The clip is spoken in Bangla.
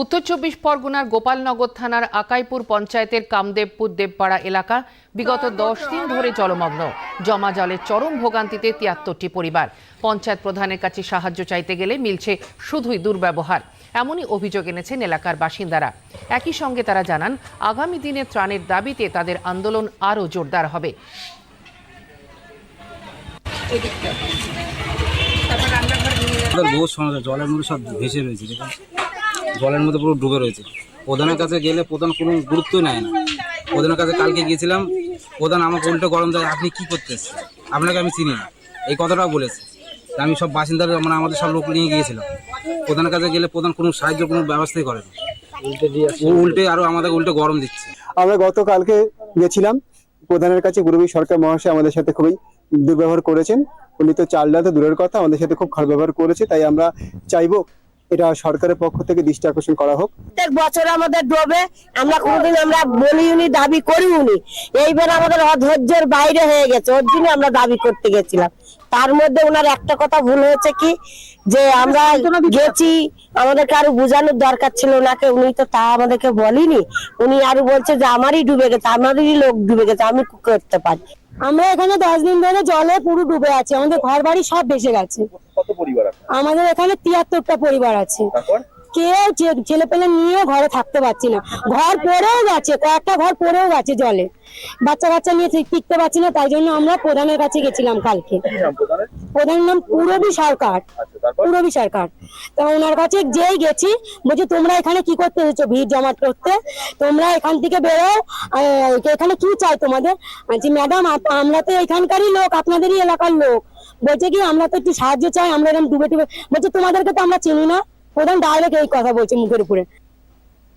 উত্তর চব্বিশ পরগনার গোপালনগর থানার আকাইপুর পঞ্চায়েতের কামদেবপুর দেবপাড়া এলাকা বিগত দশ দিন ধরে জলমগ্ন। জমা জলের চরম ভোগান্তিতে তিয়াত্তরটি পরিবার। পঞ্চায়েত প্রধানের কাছে সাহায্য চাইতে গেলে মিলছে শুধুই দুর্ব্যবহার। এমনই অভিযোগ এনেছেন এলাকার বাসিন্দারা। একই সঙ্গে তারা জানান আগামী দিনে ত্রাণের দাবিতে তাদের আন্দোলন আরও জোরদার হবে। বহু সমস্যা জলের মধ্যে সব ভেসে রয়েছে জলের মধ্যে পুরো ডুবে রয়েছে। প্রধানের কাছে গেলে প্রধান কোনো গুরুত্বই নেয় না। প্রধানের কাছে কালকে গিয়েছিলাম প্রধান আমাকে উল্টো গরম দেয় আপনি কী করতে এসছেন? আপনাকে আমি চিনি না। এই কথাটাও বলেছে। আমি সব বাসিন্দার মানে আমাদের সব লোক নিয়ে গিয়েছিলাম। প্রধানের কাছে গেলে প্রধান কোনো সাহায্য কোনো ব্যবস্থাই করে না। উল্টে আরও আমাদের উল্টে গরম দিচ্ছে। আমরা গতকালকে গেছিলাম। প্রধানের কাছে গুরুবী সরকার মহাশয় আমাদের সাথে খুবই দুর্ব্যবহার করেছেন। উনি তো চালডা তো দূরের কথা আমাদের সাথে খুব খারাপ ব্যবহার করেছে তাই আমরা চাইব এটা সরকারের পক্ষ থেকে দৃষ্টি আকর্ষণ করা হোক। প্রত্যেক বছর আমাদের ডোবে আমরা কোনোদিন আমরা বলিউনি দাবি করিউনি। এইবার আমাদের অধৈর্যের বাইরে হয়ে গেছে ওর জন্য আমরা দাবি করতে গেছিলাম। তার মধ্যে ওনার একটা কথা ভুল হয়েছে কি? যে আমরা গেছি আমাদের কারও বোঝানোর দরকার ছিল ওনাকে উনি তো তা আমাদেরকে বলিনি। উনি আরও বলছে যে আমারই ডুবে গেছে আমাদেরই লোক ডুবে গেছে আমি করতে পারি। আমরা এখানে দশ দিন ধরে জলে পুরো ডুবে আছি আমাদের ঘর বাড়ি সব ভেসে গেছে। আমাদের এখানে তিয়াত্তরটা পরিবার আছে। কেউ ছেলে পেলে নিয়ে ঘরে থাকতে পারছি না। ঘর পড়েও গেছে কয়েকটা ঘর পড়েও গেছে জলে। বাচ্চা কাচ্চা নিয়ে টিকতে পারছি না তাই জন্য আমরা প্রধানের কাছে গেছিলাম কালকে। প্রধানের? নাম পুরবী সরকার। পুরবী সরকার। তো ওনার কাছে যেই গেছি বলছি তোমরা এখানে কি করতে এসেছ ভিড় জমা করতে? তোমরা এখান থেকে বেরো এখানে কি চাই তোমাদের? বলছি ম্যাডাম আমরা তো এখানকারই লোক আপনাদেরই এলাকার লোক। বলছে কি আমরা তো একটু সাহায্য চাই আমরা এরকম ডুবে ডুবে বলছে তোমাদেরকে তো আমরা চিনি না। প্রধান ডাইরেক্ট এই কথা বলছে মুখের উপরে।